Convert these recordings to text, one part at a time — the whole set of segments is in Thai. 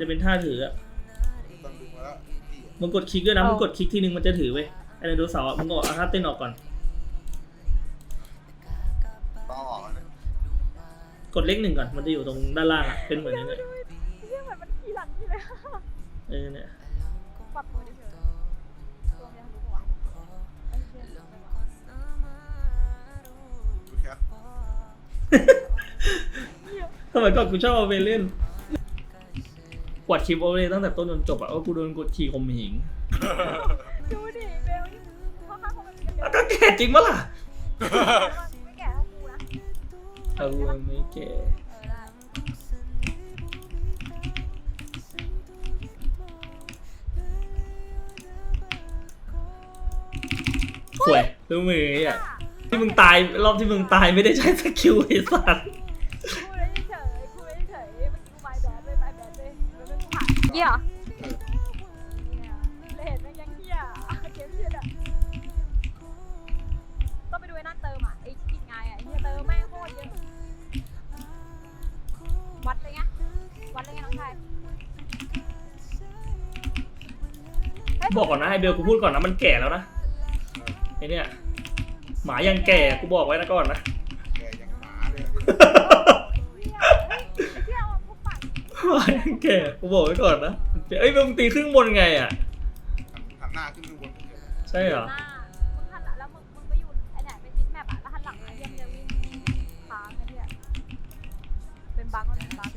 จะเป็นท่าถืออะต้องดึงมาแล้วพี่อะมึงกดคลิกด้วยนะเอามึมึงกดคลิกทีนึงมันจะถือเว้ยไอ้ไดโนเสาร์อะมึงก็เอาท่าเต้นออกก่อน ต้องออกเลยกดเลขหนึ่งก่อนมันจะอยู่ตรงด้านล่างอะเป็นเหมือนนี้เลยเรื่องเหมือนมันขี่หลังนี่เลยเออเนี่ยปัดมือดิเถอะตัวเนี้ยรู้ปะวะไอ้เหี้ยรู้ปะวะดูแคทสมัยก่อนกูชอบเอาไปเล่น กวาดคลิปเอาเลยตั้งแต่ต้นจนจบอะว่ากูโดนกดขี่ข่มเหงดูดิเบลนี่พ่อข้างเขามันเรียนอะก็แก่จริงปะล่ะไม่แก่เท่ากูนะเอากูไม่แก่เออได้ข่วยรู้มือไอะที่มึงตายรอบที่มึงตายไม่ได้ใช้สกิลไอ้สัตว์ เป็นผ่านเหี้ยเนี่ยเลยเห็นแม่งยังเหี้ยเกมเหี้ยอะต้องไปดูไอ้นั่นเติมอะไอ้กินไงอะไอ้เหี้ยเติมแม่งโคตรเยอะวัดเลยไงวัดเลยไงน้องชายเฮ้ยบอกก่อนนะไอเบลกูพูดก่อนนะมันแก่แล้วนะไอเนี่ยหมายังแก่กูบอกไว้นะก่อนนะ แกยังหมาเลย เที่ยวพวกปั่น ห มายังแก่กูบอกไว้ก่อนนะเอ้ยมึงตีครึ่งบนไงอะหันหน้าขึ้นข้างบนเฉยใช่เหรอหน้ามึงหันหลังแล้วมึงมึงไปอยู่ไอ้ไหนไปซิดแมปอะแล้วหันหลังมาเยี่ยมเยี่ยมวิ่งค้างไอ้เนี่ยเป็นบั๊กก็เป็นบั๊ก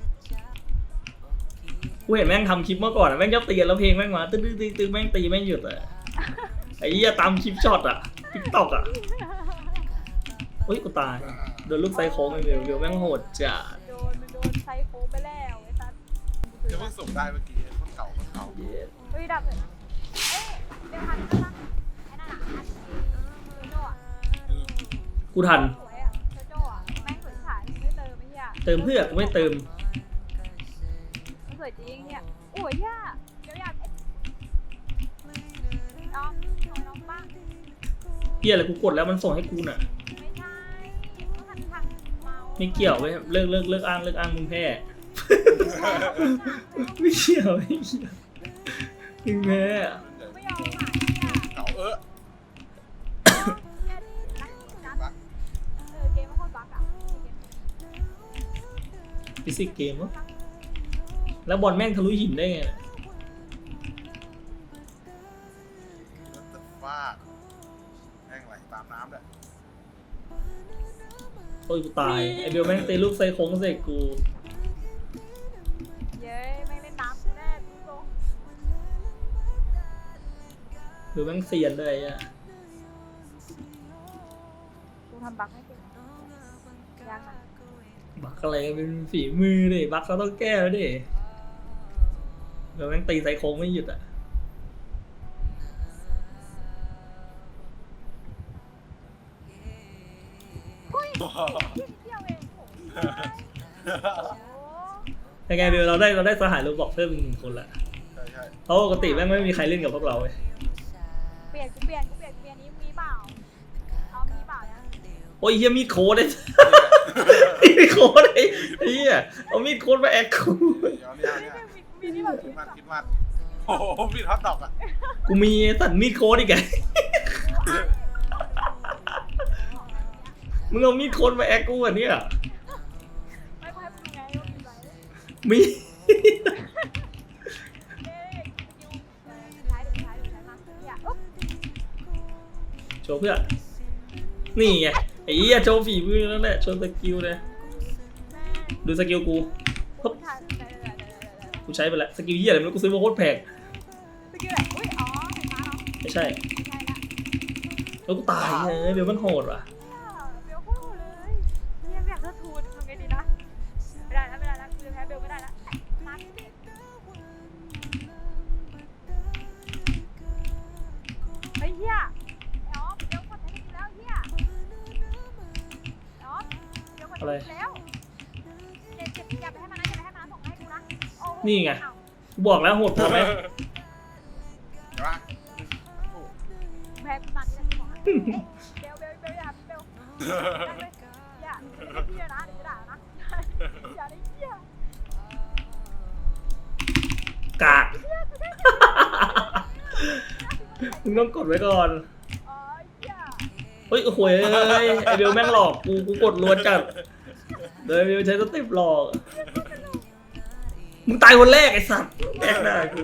กูเห็นแม่งทำคลิปเมื่อก่อนอะแม่งชอบตีกันแล้วเพลงแม่งมาตึ้งตึ้งตึ้งตึ้งแม่งตีแม่งหยุดอะไอ้เหี้ยตามคลิปช็อตอะทิกตอกอะเฮ้ยกูตายโดนลูกไซโค้งไอเบลเบลแม่งโหดจัดโดนมันโด ส่งได้เมื่อกี้คนเก่าคนเก่าเฮ้ยดับเลยนะเอ้ยเดี๋ยวทันก็ทันไอ้นั่นอะอันที่โจโจ้อะกูทัน สวยอะโจโจ้อะแม่งสวยฉายไม่เติมไอ้เหี้ยเติมเพื่อกูไม่เติม มันสวยจริงเนี่ยโอ้ยเหี้ยเดี๋ยวอยากเอ้ยน้องน้องน้องบ้างเหี้ยอะไรกูกดแล้วมันส่งให้กูน่ะ ไม่ใช่ต้องทันทันเมาไม่เกี่ยวเว้ยเลิกเลิกเลิกอ้างเลิกอ้างมึงแพ้ ไม่เกี่ยวไม่เกี่ยวมึงแพ้ไม่ยอมหายเนี่ยเก่าเออเนี่ยนักนัดบักเออเกมมันโคตรบั๊กอะเกมฟิสิกส์เกมวะแล้วบอลแม่งทะลุหินได้ไงน่ะรถตะฟาดแม่งไหลตามน้ำเลยโอ้ยกูตาย ไอเบลแม่งตีลูกไซโค้งใส่กู หรือแม่งเซียนด้วยอะกูทำบั๊กให้เก่งยากนะบักอะไรเป็นฝีมือดิบักเขาต้องแก้แล้วดิเบลแม่งตีไซโค้งไม่หยุดอะที่นิดเดียวเองโอ้โหยังไงเบลเราได้เราได้สหายรูบอกเพิ่มอีกหนึ่งคนละใช่ใช่เพราะปกติแม่งไม่มีใครเล่นกับพวกเราเว้ย เปลี่ยนกูเปลี่ยนกูเปลี่ยนเปลี่ยนนี้มีเปล่าเอามีเปล่านะโอ้ยเฮียมีดโค้ดเลย มีดโค้ดไอ้เฮียเอามีดโค้ดมาแอคกูเดี๋ยวเนี่ยเนี่ยมีนี่แบบคิดมัดคิดมัดโอ้โหพี่ฮอตดอกอะกูมีสัตว์มีดโค้ดอีกไงมึงเอามีดโค้ดมาแอคกูอะเนี่ยไม่ค่อยเป็นไงว่ามีไหม ว์เพื่อนนี่ไงไอ้เหี้ยโชว์ฝีมือแล้วแหละโชว์สกิลเลยแม่ดูสกิลกูกูไม่ทันเดี๋ยวเดี๋ยวเดี๋ยวเดี๋ยวเดี๋ยวกูใช้ไปแล้วสกิลเหี้ยอะไรไม่รู้กูซื้อมาโคตรแพงสกิลแบบอุ้ยอ๋อไฟฟ้าเหรอไม่ใช่ไม่ใช่ละแล้วกูตายเลยเดี๋ยวมันโหดว่ะ อะไร แล้วเดี๋ยวจะอย่าไปให้มันนะอย่าไปให้มันนะส่งให้กูนะโอ้โหนี่ไง บอกแล้วโหดพอไหมเดี๋ยวนะแบกมันจะบอกให้เอ้ยเบลเบลเบลอย่าเบลอย่าเดี๋ยวนะเดี๋ยวจะด่านะอย่าได้เหี้ยกากมึงต้องกดไว้ก่อน เฮ้ยโอ้โหยเอ้ยไอเบลแม่งหลอกกูกูกดล้วนจัดเดินเบลใช้สเต็ปหลอกมึงตายคนแรกไอ้สัตว์แม่งหน้ากู